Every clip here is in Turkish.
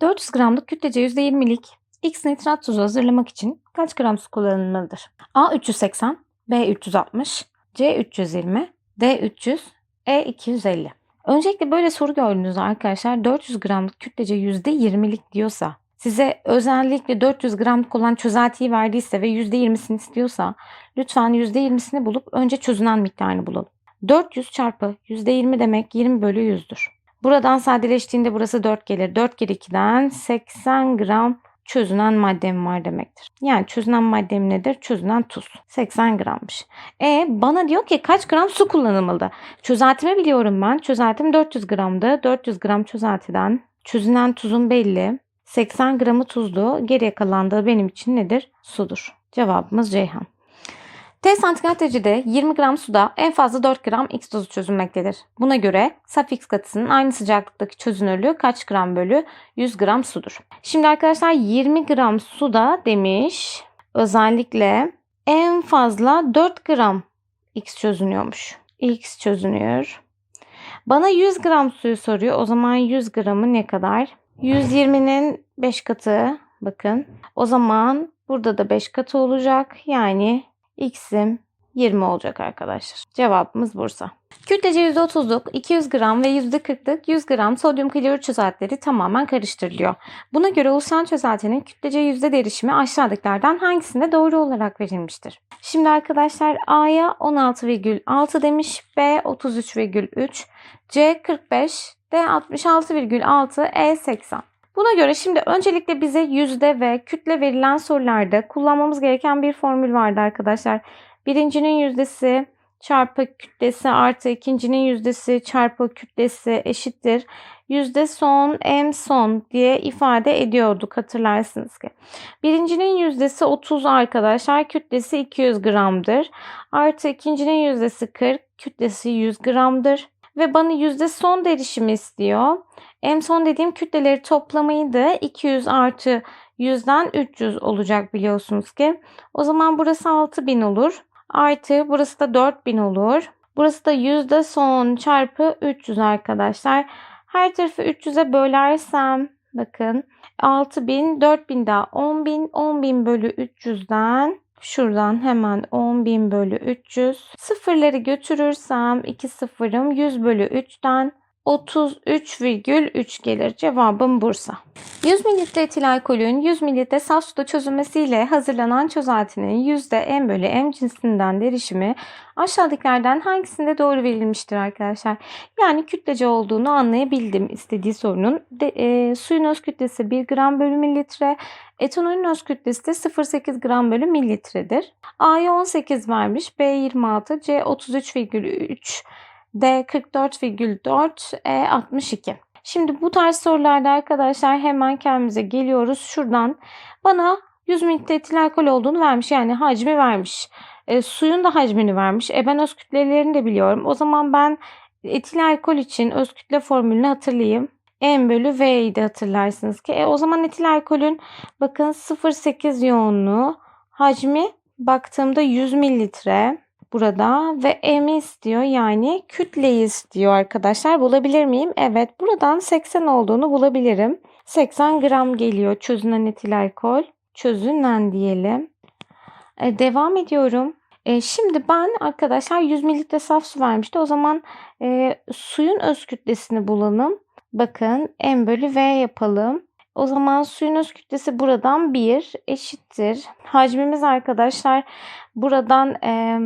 400 gramlık kütlece %20'lik X nitrat tuzu hazırlamak için kaç gram su kullanılmalıdır? A 380, B 360, C 320, D 300, E 250. Öncelikle böyle soru gördüğünüzde arkadaşlar 400 gramlık kütlece %20'lik diyorsa size özellikle 400 gramlık olan çözeltiyi verdiyse ve %20'sini istiyorsa lütfen %20'sini bulup önce çözünen miktarını bulalım. 400 çarpı %20 demek 20 bölü 100'dür. Buradan sadeleştiğinde burası 4 gelir. 4 kere 2'den 80 gram çözünen maddem var demektir. Yani çözünen maddem nedir? Çözünen tuz. 80 grammış. E bana diyor ki kaç gram su kullanılmalı? Çözeltimi biliyorum ben. Çözeltim 400 gramdı. 400 gram çözeltiden çözünen tuzun belli. 80 gramı tuzlu. Geriye kalan da benim için nedir? Sudur. Cevabımız Ceyhan. T santigrat derecede 20 gram suda en fazla 4 gram X tozu çözülmektedir. Buna göre saf X katısının aynı sıcaklıktaki çözünürlüğü kaç gram bölü 100 gram sudur. Şimdi arkadaşlar 20 gram suda demiş özellikle en fazla 4 gram X çözünüyormuş. X çözünüyor. Bana 100 gram suyu soruyor. O zaman 100 gramı ne kadar? 120'nin 5 katı. Bakın. O zaman burada da 5 katı olacak. Yani X'im 20 olacak arkadaşlar. Cevabımız Bursa. Kütlece %30'luk 200 gram ve %40'lık 100 gram sodyum klorür çözeltileri tamamen karıştırılıyor. Buna göre oluşan çözeltinin kütlece yüzde derişimi aşağıdakilerden hangisinde doğru olarak verilmiştir? Şimdi arkadaşlar A'ya 16,6 demiş, B 33,3, C 45, D 66,6, E 80. Buna göre şimdi öncelikle bize yüzde ve kütle verilen sorularda kullanmamız gereken bir formül vardı arkadaşlar. Birincinin yüzdesi çarpı kütlesi artı ikincinin yüzdesi çarpı kütlesi eşittir. Yüzde son m son diye ifade ediyorduk hatırlarsınız ki. Birincinin yüzdesi 30 arkadaşlar kütlesi 200 gramdır. Artı ikincinin yüzdesi 40 kütlesi 100 gramdır. Ve bana yüzde son derişimi istiyor. En son dediğim kütleleri toplamaydı. 200 artı 100'den 300 olacak biliyorsunuz ki. O zaman burası 6000 olur. Artı burası da 4000 olur. Burası da yüzde son çarpı 300 arkadaşlar. Her tarafı 300'e bölersem bakın 6000 4000 daha 10000 10000 bölü 300'den Şuradan hemen 10.000 bölü 300. Sıfırları götürürsem 2 sıfırım 100 bölü 3'ten 33,3 gelir. Cevabım Bursa. 100 ml etil alkolün 100 ml saf suda çözülmesiyle hazırlanan çözeltinin %m bölü m cinsinden derişimi aşağıdakilerden hangisinde doğru verilmiştir arkadaşlar? Yani kütlece olduğunu anlayabildim istediği sorunun. De, e, suyun öz kütlesi 1 gram bölü mililitre, etanolün öz kütlesi de 0,8 gram bölü mililitredir. A'ya 18 vermiş, B 26, C 33,3 D 44,4, E 62. Şimdi bu tarz sorularda arkadaşlar hemen kendimize geliyoruz. Şuradan bana 100 ml etil alkol olduğunu vermiş. Yani hacmi vermiş. E, suyun da hacmini vermiş. E ben öz kütlelerini de biliyorum. O zaman ben etil alkol için öz kütle formülünü hatırlayayım. M bölü V'yi de hatırlarsınız ki. E, o zaman etil alkolün bakın 0,8 yoğunluğu hacmi baktığımda 100 mililitre burada ve M'i istiyor yani kütleyi istiyor arkadaşlar. Bulabilir miyim? Evet buradan 80 olduğunu bulabilirim. 80 gram geliyor çözünen etil alkol. Çözünen diyelim. Ee, devam ediyorum. Ee, şimdi ben arkadaşlar 100 mililitre saf su vermişti. O zaman e, suyun öz kütlesini bulalım. Bakın M bölü V yapalım. O zaman suyun öz kütlesi buradan 1 eşittir. Hacmimiz arkadaşlar buradan e,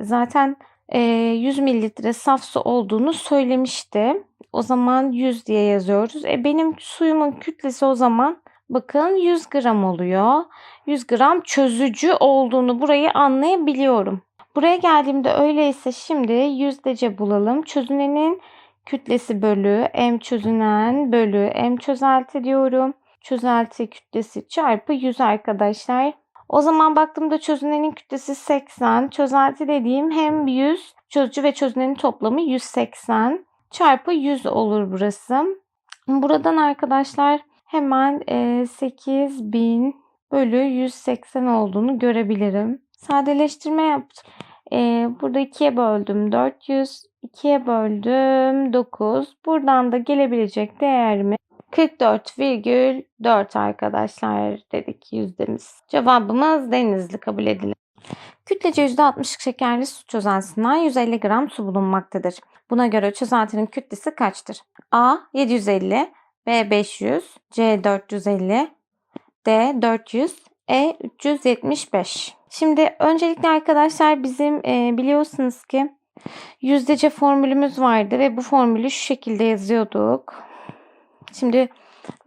zaten e, 100 mililitre saf su olduğunu söylemişti. O zaman 100 diye yazıyoruz. E, benim suyumun kütlesi o zaman bakın 100 gram oluyor. 100 gram çözücü olduğunu burayı anlayabiliyorum. Buraya geldiğimde öyleyse şimdi yüzdece bulalım. Çözünenin kütlesi bölü m çözünen bölü m çözelti diyorum. Çözelti kütlesi çarpı 100 arkadaşlar. O zaman baktığımda çözünenin kütlesi 80. Çözelti dediğim hem 100 çözücü ve çözünenin toplamı 180 çarpı 100 olur burası. Buradan arkadaşlar hemen 8000 bölü 180 olduğunu görebilirim. Sadeleştirme yaptım. Burada 2'ye böldüm 400. 2'ye böldüm 9. Buradan da gelebilecek değerimi 44,4 arkadaşlar dedik yüzdemiz. Cevabımız denizli kabul edilir. Kütlece %60'lık şekerli su çözeltisinden 150 gram su bulunmaktadır. Buna göre çözeltinin kütlesi kaçtır? A 750, B 500, C 450, D 400, E 375. Şimdi öncelikle arkadaşlar bizim e, biliyorsunuz ki yüzdece formülümüz vardı ve bu formülü şu şekilde yazıyorduk. Şimdi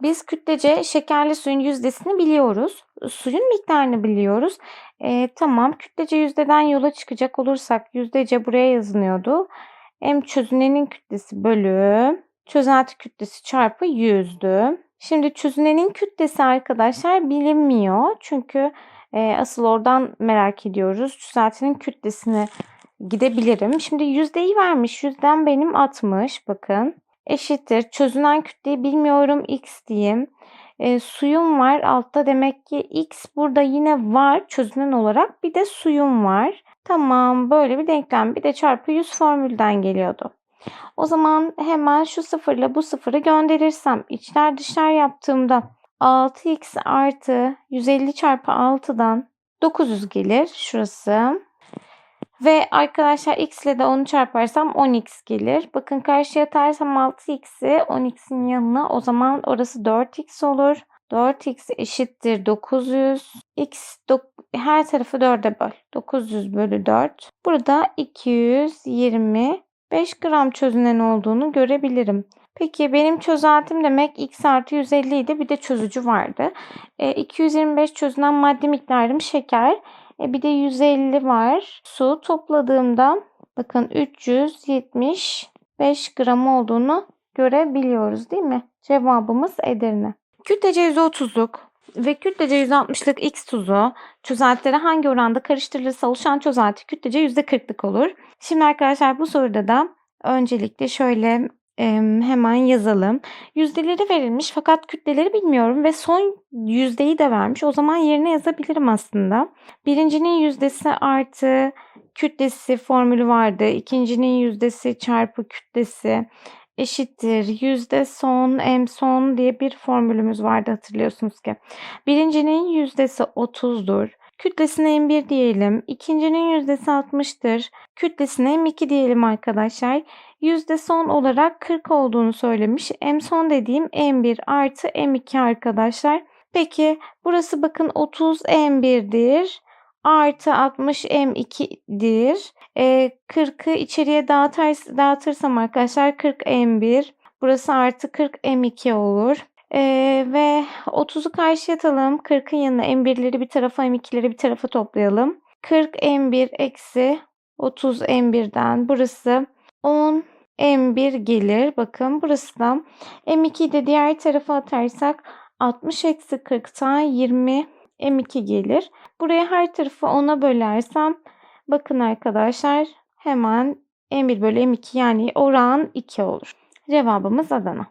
biz kütlece şekerli suyun yüzdesini biliyoruz. Suyun miktarını biliyoruz. E, tamam kütlece yüzdeden yola çıkacak olursak yüzdece buraya yazılıyordu. M çözünenin kütlesi bölü çözelti kütlesi çarpı yüzdü. Şimdi çözünenin kütlesi arkadaşlar bilinmiyor. Çünkü e, asıl oradan merak ediyoruz. Çözeltinin kütlesini gidebilirim. Şimdi yüzdeyi vermiş. Yüzden benim 60. Bakın eşittir. Çözünen kütleyi bilmiyorum x diyeyim. E, suyum var altta demek ki x burada yine var çözünen olarak bir de suyum var. Tamam böyle bir denklem bir de çarpı 100 formülden geliyordu. O zaman hemen şu sıfırla bu sıfırı gönderirsem içler dışlar yaptığımda 6x artı 150 çarpı 6'dan 900 gelir şurası. Ve arkadaşlar x ile de 10'u çarparsam 10x gelir. Bakın karşıya atarsam 6x'i 10x'in yanına o zaman orası 4x olur. 4x eşittir 900. x her tarafı 4'e böl. 900 bölü 4. Burada 225 gram çözünen olduğunu görebilirim. Peki benim çözeltim demek x artı 150 idi. Bir de çözücü vardı. E, 225 çözünen madde miktarım şeker. E, bir de 150 var. Su topladığımda bakın 375 gram olduğunu görebiliyoruz değil mi? Cevabımız Edirne. Kütlece %30'luk ve kütlece %60'lık X tuzu çözeltilere hangi oranda karıştırılırsa oluşan çözelti kütlece %40'lık olur. Şimdi arkadaşlar bu soruda da öncelikle şöyle hemen yazalım. Yüzdeleri verilmiş fakat kütleleri bilmiyorum ve son yüzdeyi de vermiş. O zaman yerine yazabilirim aslında. Birincinin yüzdesi artı kütlesi formülü vardı. İkincinin yüzdesi çarpı kütlesi eşittir yüzde son m son diye bir formülümüz vardı hatırlıyorsunuz ki. Birincinin yüzdesi 30'dur. Kütlesine M1 diyelim. İkincinin yüzdesi 60'tır. Kütlesine M2 diyelim arkadaşlar. Yüzde son olarak 40 olduğunu söylemiş. M son dediğim M1 artı M2 arkadaşlar. Peki burası bakın 30 M1'dir. Artı 60 M2'dir. E, 40'ı içeriye dağıtır, dağıtırsam arkadaşlar 40 M1. Burası artı 40 M2 olur. Ee, ve 30'u karşıya atalım. 40'ın yanına M1'leri bir tarafa M2'leri bir tarafa toplayalım. 40 M1 eksi 30 M1'den burası 10 M1 gelir. Bakın burası da M2'yi de diğer tarafa atarsak 60 eksi 40'tan 20 M2 gelir. Buraya her tarafı 10'a bölersem bakın arkadaşlar hemen M1 bölü M2 yani oran 2 olur. Cevabımız Adana.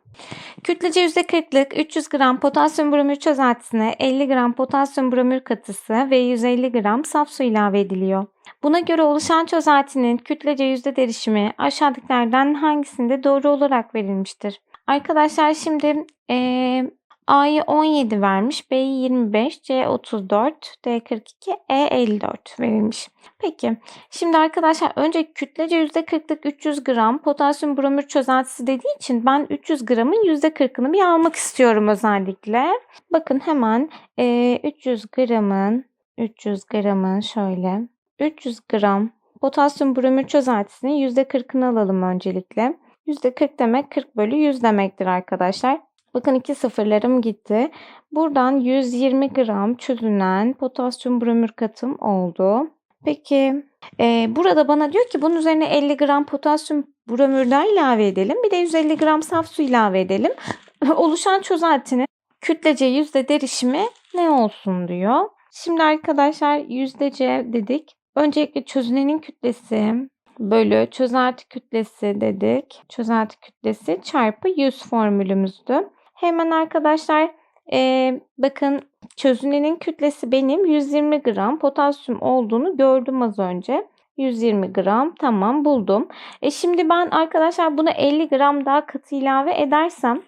Kütlece %40'lık 300 gram potasyum bromür çözeltisine 50 gram potasyum bromür katısı ve 150 gram saf su ilave ediliyor. Buna göre oluşan çözeltinin kütlece yüzde derişimi aşağıdakilerden hangisinde doğru olarak verilmiştir? Arkadaşlar şimdi ee, A'yı 17 vermiş, B'yi 25, C 34, D 42, E 54 verilmiş. Peki şimdi arkadaşlar önce kütlece %40'lık 300 gram potasyum bromür çözeltisi dediği için ben 300 gramın %40'ını bir almak istiyorum özellikle. Bakın hemen e, 300 gramın 300 gramın şöyle 300 gram potasyum bromür çözeltisinin %40'ını alalım öncelikle. %40 demek 40 bölü 100 demektir arkadaşlar. Bakın iki sıfırlarım gitti. Buradan 120 gram çözünen potasyum bromür katım oldu. Peki e, burada bana diyor ki bunun üzerine 50 gram potasyum bromürden ilave edelim. Bir de 150 gram saf su ilave edelim. Oluşan çözeltinin kütlece yüzde derişimi ne olsun diyor. Şimdi arkadaşlar yüzdece dedik. Öncelikle çözünenin kütlesi bölü çözelti kütlesi dedik. Çözelti kütlesi çarpı 100 formülümüzdü. Hemen arkadaşlar e, bakın çözünenin kütlesi benim 120 gram potasyum olduğunu gördüm az önce. 120 gram tamam buldum. E şimdi ben arkadaşlar buna 50 gram daha katı ilave edersem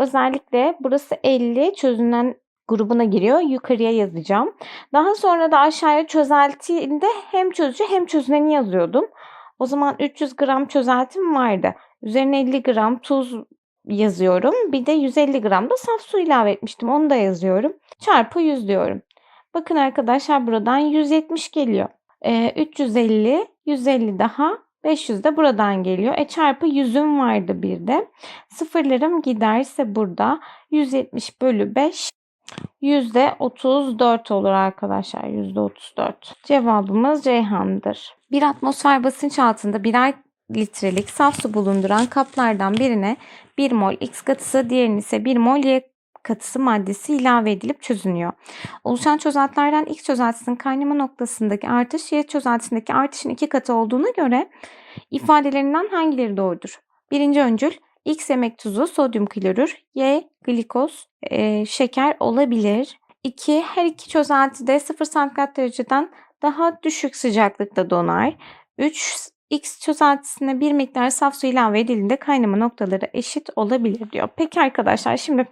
Özellikle burası 50 çözünen grubuna giriyor. Yukarıya yazacağım. Daha sonra da aşağıya çözeltiğinde hem çözücü hem çözüneni yazıyordum. O zaman 300 gram çözeltim vardı. Üzerine 50 gram tuz yazıyorum. Bir de 150 gram da saf su ilave etmiştim. Onu da yazıyorum. Çarpı 100 diyorum. Bakın arkadaşlar buradan 170 geliyor. Ee, 350, 150 daha 500 de buradan geliyor. E çarpı 100'üm vardı bir de. Sıfırlarım giderse burada 170 bölü 5 yüzde 34 olur arkadaşlar. Yüzde 34. Cevabımız Ceyhan'dır. Bir atmosfer basınç altında birer litrelik saf su bulunduran kaplardan birine 1 mol X katısı, diğerine ise 1 mol Y katısı maddesi ilave edilip çözünüyor. Oluşan çözeltilerden X çözeltisinin kaynama noktasındaki artış Y çözeltisindeki artışın iki katı olduğuna göre ifadelerinden hangileri doğrudur? Birinci öncül X yemek tuzu, sodyum klorür, Y glikoz, e, şeker olabilir. 2. Her iki çözeltide 0 santigrat dereceden daha düşük sıcaklıkta donar. 3. X çözeltisine bir miktar saf su ilave edildiğinde kaynama noktaları eşit olabilir diyor. Peki arkadaşlar şimdi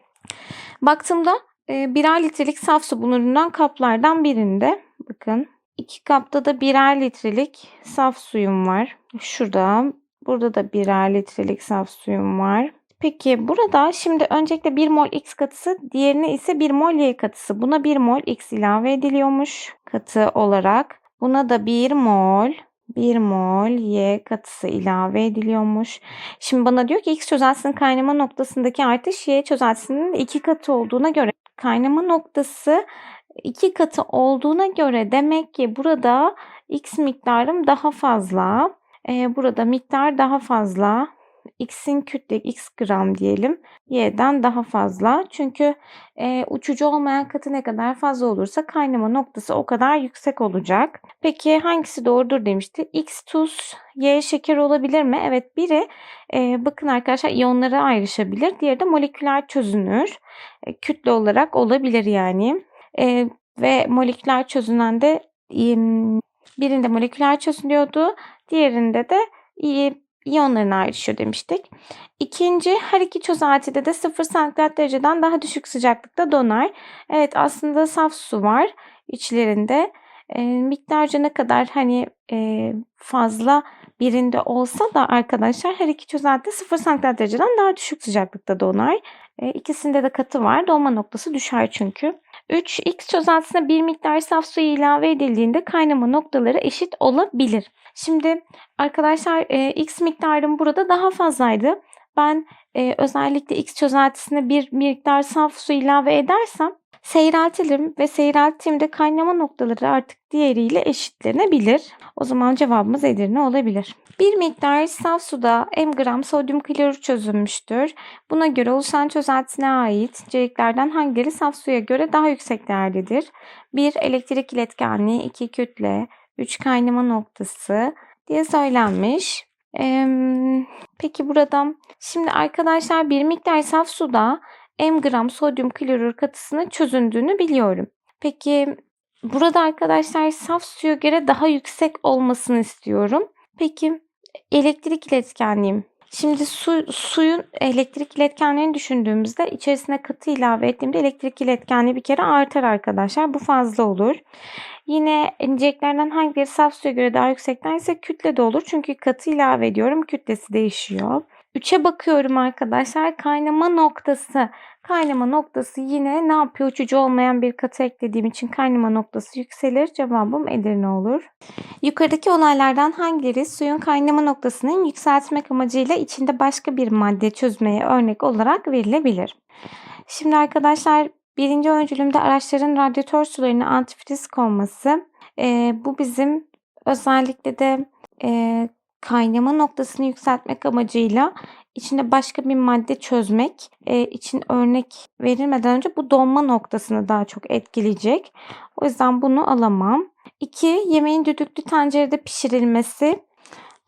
baktığımda e, birer litrelik saf su bulunan kaplardan birinde bakın iki kapta da birer litrelik saf suyum var. Şurada burada da birer litrelik saf suyum var. Peki burada şimdi öncelikle 1 mol X katısı, diğerine ise 1 mol Y katısı. Buna 1 mol X ilave ediliyormuş katı olarak. Buna da 1 mol 1 mol Y katısı ilave ediliyormuş. Şimdi bana diyor ki X çözeltisinin kaynama noktasındaki artış Y çözeltisinin 2 katı olduğuna göre kaynama noktası 2 katı olduğuna göre demek ki burada X miktarım daha fazla. Ee, burada miktar daha fazla x'in kütle x gram diyelim y'den daha fazla. Çünkü e, uçucu olmayan katı ne kadar fazla olursa kaynama noktası o kadar yüksek olacak. Peki hangisi doğrudur demişti. X tuz, y şeker olabilir mi? Evet biri e, bakın arkadaşlar iyonlara ayrışabilir. Diğeri de moleküler çözünür. E, kütle olarak olabilir yani. E, ve moleküler çözünen de e, birinde moleküler çözünüyordu. Diğerinde de iyonlarına ayrışıyor demiştik. İkinci her iki çözeltide de 0 santigrat dereceden daha düşük sıcaklıkta donar. Evet aslında saf su var içlerinde. E, miktarca ne kadar hani e, fazla birinde olsa da arkadaşlar her iki çözelti 0 santigrat dereceden daha düşük sıcaklıkta donar. E, ikisinde de katı var. Dolma noktası düşer çünkü. 3. X çözeltisine bir miktar saf su ilave edildiğinde kaynama noktaları eşit olabilir. Şimdi arkadaşlar e, X miktarım burada daha fazlaydı. Ben e, özellikle X çözeltisine bir miktar saf su ilave edersem seyreltirim ve seyrelttiğimde kaynama noktaları artık diğeriyle eşitlenebilir. O zaman cevabımız Edirne olabilir. Bir miktar saf suda m gram sodyum klorür çözülmüştür. Buna göre oluşan çözeltisine ait içeriklerden hangileri saf suya göre daha yüksek değerlidir? 1. Elektrik iletkenliği, 2. Kütle, 3. Kaynama noktası diye söylenmiş. Ee, peki burada şimdi arkadaşlar bir miktar saf suda m gram sodyum klorür katısının çözündüğünü biliyorum. Peki burada arkadaşlar saf suya göre daha yüksek olmasını istiyorum. Peki elektrik iletkenliğim. Şimdi su, suyun elektrik iletkenliğini düşündüğümüzde içerisine katı ilave ettiğimde elektrik iletkenliği bir kere artar arkadaşlar. Bu fazla olur. Yine ineceklerden hangileri saf suya göre daha yüksekten ise kütle de olur. Çünkü katı ilave ediyorum. Kütlesi değişiyor. 3'e bakıyorum arkadaşlar. Kaynama noktası. Kaynama noktası yine ne yapıyor? Uçucu olmayan bir katı eklediğim için kaynama noktası yükselir. Cevabım Edirne olur. Yukarıdaki olaylardan hangileri suyun kaynama noktasının yükseltmek amacıyla içinde başka bir madde çözmeye örnek olarak verilebilir? Şimdi arkadaşlar birinci öncülümde araçların radyatör sularına antifriz konması. E, bu bizim özellikle de e, kaynama noktasını yükseltmek amacıyla içinde başka bir madde çözmek e, için örnek verilmeden önce bu donma noktasını daha çok etkileyecek. O yüzden bunu alamam. 2. Yemeğin düdüklü tencerede pişirilmesi.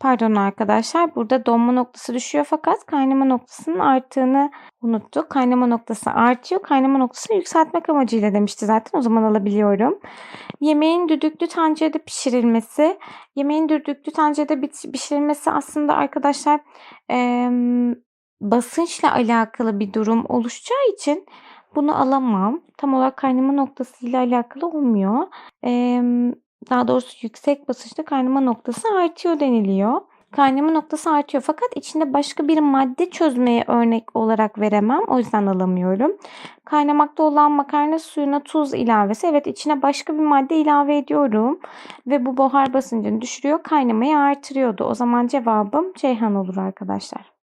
Pardon arkadaşlar burada donma noktası düşüyor fakat kaynama noktasının arttığını unuttuk. Kaynama noktası artıyor. Kaynama noktasını yükseltmek amacıyla demişti zaten. O zaman alabiliyorum. Yemeğin düdüklü tencerede pişirilmesi. Yemeğin düdüklü tencerede pişirilmesi aslında arkadaşlar ee, basınçla alakalı bir durum oluşacağı için bunu alamam. Tam olarak kaynama noktasıyla alakalı olmuyor. Emm, daha doğrusu yüksek basınçta kaynama noktası artıyor deniliyor. Kaynama noktası artıyor fakat içinde başka bir madde çözmeye örnek olarak veremem. O yüzden alamıyorum. Kaynamakta olan makarna suyuna tuz ilavesi. Evet içine başka bir madde ilave ediyorum ve bu buhar basıncını düşürüyor. Kaynamayı artırıyordu. O zaman cevabım Ceyhan olur arkadaşlar.